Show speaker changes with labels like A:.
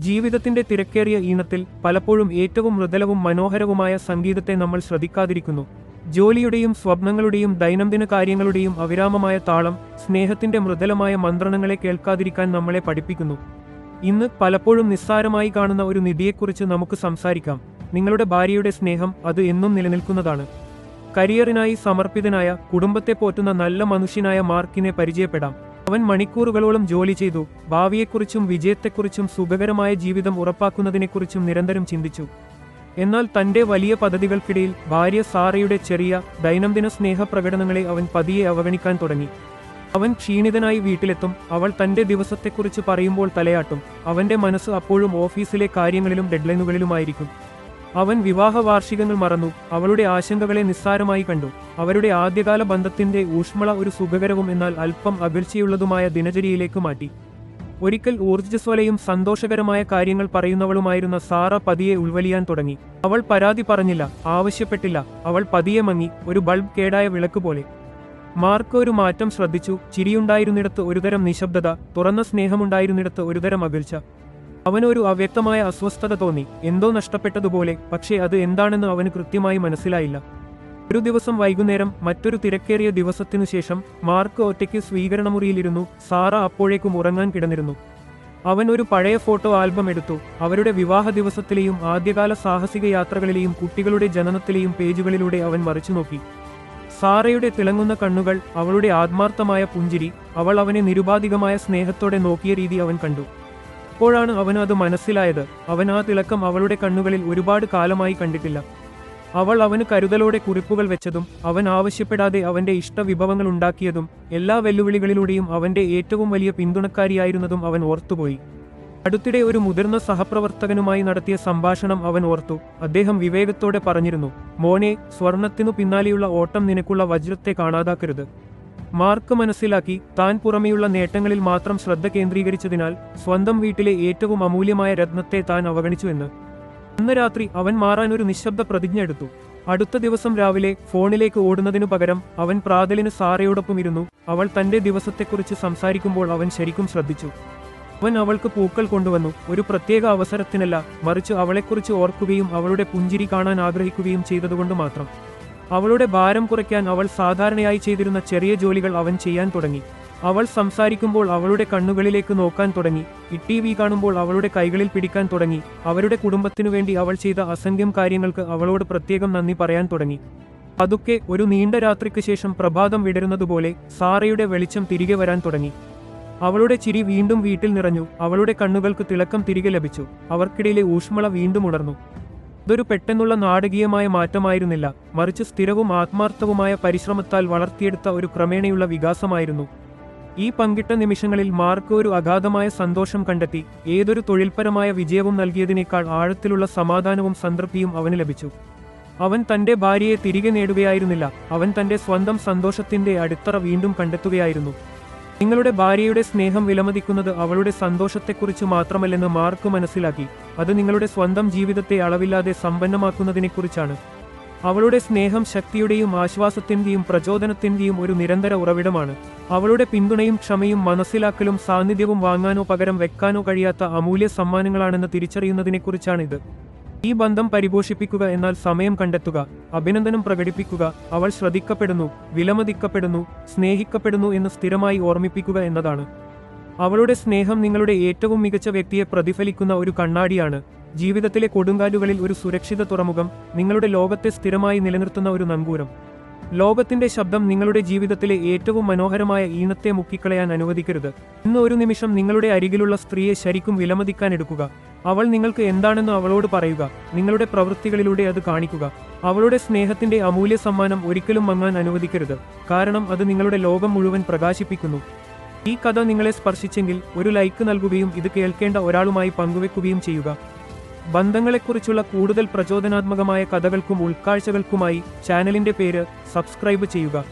A: ജീവിതത്തിന്റെ തിരക്കേറിയ ഈണത്തിൽ പലപ്പോഴും ഏറ്റവും മൃദലവും മനോഹരവുമായ സംഗീതത്തെ നമ്മൾ ശ്രദ്ധിക്കാതിരിക്കുന്നു. ജോലിയുടെയും സ്വപ്നങ്ങളുടെയും ദൈനംദിന കാര്യങ്ങളുടെയും അവിരാമമായ താളം സ്നേഹത്തിന്റെ മൃദലമായ മന്ത്രണങ്ങളെ കേൾക്കാതിരിക്കാൻ നമ്മളെ പഠിപ്പിക്കുന്നു. ഇന്ന് പലപ്പോഴും നിസ്സാരമായി കാണുന്ന ഒരു നിധിയെക്കുറിച്ച് നമുക്ക് സംസാരിക്കാം. നിങ്ങളുടെ ഭാര്യയുടെ സ്നേഹം അത് എന്നും നിലനിൽക്കുന്നതാണ്. കരിയറിനായി സമർപ്പിതനായ കുടുംബത്തെ പോറ്റുന്ന നല്ല മനുഷ്യനായ മാർക്കിനെ പരിചയപ്പെടാം. അവൻ മണിക്കൂറുകളോളം ജോലി ചെയ്തു ഭാവിയെക്കുറിച്ചും വിജയത്തെക്കുറിച്ചും സുഖകരമായ ജീവിതം ഉറപ്പാക്കുന്നതിനെക്കുറിച്ചും നിരന്തരം ചിന്തിച്ചു. എന്നാൽ തന്റെ വലിയ പദ്ധതികൾക്കിടയിൽ ഭാര്യ സാറയുടെ ചെറിയ ദൈനംദിന സ്നേഹപ്രകടനങ്ങളെ അവൻ പതിയെ അവഗണിക്കാൻ തുടങ്ങി. അവൻ ക്ഷീണിതനായി വീട്ടിലെത്തും അവൾ തന്റെ ദിവസത്തെക്കുറിച്ച് പറയുമ്പോൾ തലയാട്ടും അവന്റെ മനസ്സ് അപ്പോഴും ഓഫീസിലെ കാര്യങ്ങളിലും ഡെഡ്ലൈനുകളിലുമായിരിക്കും. അവൻ വിവാഹ വാർഷികങ്ങൾ മറന്നു. അവളുടെ ആശങ്കകളെ നിസ്സാരമായി കണ്ടു. അവരുടെ ആദ്യകാല ബന്ധത്തിന്റെ ഊഷ്മള ഒരു സുഖകരവും എന്നാൽ അല്പം അകൽച്ചയുള്ളതുമായ ദിനചര്യയിലേക്ക് മാറ്റി. ഒരിക്കൽ ഊർജസ്വലയും സന്തോഷകരമായ കാര്യങ്ങൾ പറയുന്നവളുമായിരുന്ന സാറ പതിയെ ഉൾവലിയാൻ തുടങ്ങി. അവൾ പരാതി പറഞ്ഞില്ല ആവശ്യപ്പെട്ടില്ല. അവൾ പതിയെ മങ്ങി ഒരു ബൾബ് കേടായ വിളക്ക് പോലെ. മാർക്ക് ഒരു മാറ്റം ശ്രദ്ധിച്ചു. ചിരിയുണ്ടായിരുന്നിടത്ത് ഒരുതരം നിശബ്ദത തുറന്ന സ്നേഹമുണ്ടായിരുന്നിടത്ത് ഒരുതരം അകൽച്ച. അവനൊരു അവ്യക്തമായ അസ്വസ്ഥത തോന്നി. എന്തോ നഷ്ടപ്പെട്ടതുപോലെ പക്ഷേ അത് എന്താണെന്ന് അവന് കൃത്യമായി മനസ്സിലായില്ല. ഒരു ദിവസം വൈകുന്നേരം മറ്റൊരു തിരക്കേറിയ ദിവസത്തിനു ശേഷം മാർക്ക് ഒറ്റയ്ക്ക് സ്വീകരണമുറിയിലിരുന്നു. സാറ അപ്പോഴേക്കും ഉറങ്ങാൻ കിടന്നിരുന്നു. അവൻ ഒരു പഴയ ഫോട്ടോ ആൽബം എടുത്തു. അവരുടെ വിവാഹ ദിവസത്തിലെയും ആദ്യകാല സാഹസിക യാത്രകളിലെയും കുട്ടികളുടെ ജനനത്തിലെയും പേജുകളിലൂടെ അവൻ മറിച്ചു നോക്കി. സാറയുടെ തിളങ്ങുന്ന കണ്ണുകൾ അവളുടെ ആത്മാർത്ഥമായ പുഞ്ചിരി അവൾ അവനെ നിരുപാധികമായ സ്നേഹത്തോടെ നോക്കിയ രീതി അവൻ കണ്ടു. അപ്പോഴാണ് അവന് അത് മനസ്സിലായത്. അവൻ ആ തിളക്കം അവളുടെ കണ്ണുകളിൽ ഒരുപാട് കാലമായി കണ്ടിട്ടില്ല. അവൾ അവന് കരുതലോടെ കുറിപ്പുകൾ വെച്ചതും അവൻ ആവശ്യപ്പെടാതെ അവന്റെ ഇഷ്ടവിഭവങ്ങൾ ഉണ്ടാക്കിയതും എല്ലാ വെല്ലുവിളികളിലൂടെയും അവന്റെ ഏറ്റവും വലിയ പിന്തുണക്കാരിയായിരുന്നതും അവൻ ഓർത്തുപോയി. അടുത്തിടെ ഒരു മുതിർന്ന സഹപ്രവർത്തകനുമായി നടത്തിയ സംഭാഷണം അവൻ ഓർത്തു. അദ്ദേഹം വിവേകത്തോടെ പറഞ്ഞിരുന്നു മോനെ സ്വർണത്തിനു പിന്നാലെയുള്ള ഓട്ടം നിനക്കുള്ള വജ്രത്തെ കാണാതാക്കരുത്. മാർക്ക് മനസ്സിലാക്കി താൻ പുറമെയുള്ള നേട്ടങ്ങളിൽ മാത്രം ശ്രദ്ധ കേന്ദ്രീകരിച്ചതിനാൽ സ്വന്തം വീട്ടിലെ ഏറ്റവും അമൂല്യമായ രത്നത്തെ താൻ അവഗണിച്ചുവെന്ന് അന്ന് രാത്രി അവൻ മാറാൻ ഒരു നിശബ്ദ പ്രതിജ്ഞ എടുത്തു. അടുത്ത ദിവസം രാവിലെ ഫോണിലേക്ക് ഓടുന്നതിനു പകരം അവൻ പ്രാതലിന് സാറയോടൊപ്പം ഇരുന്നു അവൾ തന്റെ ദിവസത്തെക്കുറിച്ച് സംസാരിക്കുമ്പോൾ അവൻ ശരിക്കും ശ്രദ്ധിച്ചു. അവൻ അവൾക്ക് പൂക്കൾ കൊണ്ടുവന്നു. ഒരു പ്രത്യേക അവസരത്തിനല്ല മറിച്ച് അവളെക്കുറിച്ച് ഓർക്കുകയും അവളുടെ പുഞ്ചിരി കാണാൻ ആഗ്രഹിക്കുകയും ചെയ്തതുകൊണ്ട് മാത്രം. അവളുടെ ഭാരം കുറയ്ക്കാൻ അവൾ സാധാരണയായി ചെയ്തിരുന്ന ചെറിയ ജോലികൾ അവൻ ചെയ്യാൻ തുടങ്ങി. അവൾ സംസാരിക്കുമ്പോൾ അവളുടെ കണ്ണുകളിലേക്ക് നോക്കാൻ തുടങ്ങി. ഇട്ടി വി കാണുമ്പോൾ അവളുടെ കൈകളിൽ പിടിക്കാൻ തുടങ്ങി. അവരുടെ കുടുംബത്തിനു വേണ്ടി അവൾ ചെയ്ത അസംഖ്യം കാര്യങ്ങൾക്ക് അവളോട് പ്രത്യേകം നന്ദി പറയാൻ തുടങ്ങി. പതുക്കെ ഒരു നീണ്ട രാത്രിക്ക് ശേഷം പ്രഭാതം വിടരുന്നതുപോലെ സാറയുടെ വെളിച്ചം തിരികെ വരാൻ തുടങ്ങി. അവളുടെ ചിരി വീണ്ടും വീട്ടിൽ നിറഞ്ഞു. അവളുടെ കണ്ണുകൾക്ക് തിളക്കം തിരികെ ലഭിച്ചു. അവർക്കിടയിലെ ഊഷ്മള വീണ്ടും ഉണർന്നു. ഇതൊരു പെട്ടെന്നുള്ള നാടകീയമായ മാറ്റമായിരുന്നില്ല. മറിച്ച് സ്ഥിരവും ആത്മാർത്ഥവുമായ പരിശ്രമത്താൽ വളർത്തിയെടുത്ത ഒരു ക്രമേണയുള്ള വികാസമായിരുന്നു. ഈ പങ്കിട്ട നിമിഷങ്ങളിൽ മാർക്ക് ഒരു അഗാധമായ സന്തോഷം കണ്ടെത്തി. ഏതൊരു തൊഴിൽപരമായ വിജയവും നൽകിയതിനേക്കാൾ ആഴത്തിലുള്ള സമാധാനവും സംതൃപ്തിയും അവന് ലഭിച്ചു. അവൻ തന്റെ ഭാര്യയെ തിരികെ നേടുകയായിരുന്നില്ല. അവൻ തന്റെ സ്വന്തം സന്തോഷത്തിന്റെ അടിത്തറ വീണ്ടും കണ്ടെത്തുകയായിരുന്നു. നിങ്ങളുടെ ഭാര്യയുടെ സ്നേഹം വിലമതിക്കുന്നത് അവളുടെ സന്തോഷത്തെക്കുറിച്ച് മാത്രമല്ലെന്ന് മാർക്ക് മനസ്സിലാക്കി. അത് നിങ്ങളുടെ സ്വന്തം ജീവിതത്തെ അളവില്ലാതെ സമ്പന്നമാക്കുന്നതിനെക്കുറിച്ചാണ്. അവളുടെ സ്നേഹം ശക്തിയുടെയും ആശ്വാസത്തിന്റെയും പ്രചോദനത്തിന്റെയും ഒരു നിരന്തര ഉറവിടമാണ്. അവളുടെ പിന്തുണയും ക്ഷമയും മനസ്സിലാക്കലും സാന്നിധ്യവും വാങ്ങാനോ പകരം വെക്കാനോ കഴിയാത്ത അമൂല്യ സമ്മാനങ്ങളാണെന്ന് തിരിച്ചറിയുന്നതിനെക്കുറിച്ചാണിത്. ഈ ബന്ധം പരിപോഷിപ്പിക്കുക എന്നാൽ സമയം കണ്ടെത്തുക അഭിനന്ദനം പ്രകടിപ്പിക്കുക അവൾ ശ്രദ്ധിക്കപ്പെടുന്നു വിലമതിക്കപ്പെടുന്നു സ്നേഹിക്കപ്പെടുന്നു എന്ന് സ്ഥിരമായി ഓർമ്മിപ്പിക്കുക എന്നതാണ്. അവളുടെ സ്നേഹം നിങ്ങളുടെ ഏറ്റവും മികച്ച വ്യക്തിയെ പ്രതിഫലിക്കുന്ന ഒരു കണ്ണാടിയാണ്. ജീവിതത്തിലെ കൊടുങ്കാലുകളിൽ ഒരു സുരക്ഷിത തുറമുഖം നിങ്ങളുടെ ലോകത്തെ സ്ഥിരമായി നിലനിർത്തുന്ന ഒരു നങ്കൂരം. ലോകത്തിന്റെ ശബ്ദം നിങ്ങളുടെ ജീവിതത്തിലെ ഏറ്റവും മനോഹരമായ ഈണത്തെ മുക്കിക്കളയാൻ അനുവദിക്കരുത്. ഇന്ന് ഒരു നിമിഷം നിങ്ങളുടെ അരികിലുള്ള സ്ത്രീയെ ശരിക്കും വിലമതിക്കാൻ എടുക്കുക. അവൾ നിങ്ങൾക്ക് എന്താണെന്ന് അവളോട് പറയുക. നിങ്ങളുടെ പ്രവൃത്തികളിലൂടെ അത് കാണിക്കുക. അവളുടെ സ്നേഹത്തിന്റെ അമൂല്യ സമ്മാനം ഒരിക്കലും മങ്ങാൻ അനുവദിക്കരുത്. കാരണം അത് നിങ്ങളുടെ ലോകം മുഴുവൻ പ്രകാശിപ്പിക്കുന്നു. ഈ കഥ നിങ്ങളെ സ്പർശിച്ചെങ്കിൽ ഒരു ലൈക്ക് നൽകുകയും ഇത് കേൾക്കേണ്ട ഒരാളുമായി പങ്കുവെക്കുകയും ചെയ്യുക. ബന്ധങ്ങളെക്കുറിച്ചുള്ള കൂടുതൽ പ്രചോദനാത്മകമായ കഥകൾക്കും ഉൾക്കാഴ്ചകൾക്കുമായി ചാനലിന്റെ പേര് സബ്സ്ക്രൈബ് ചെയ്യുക.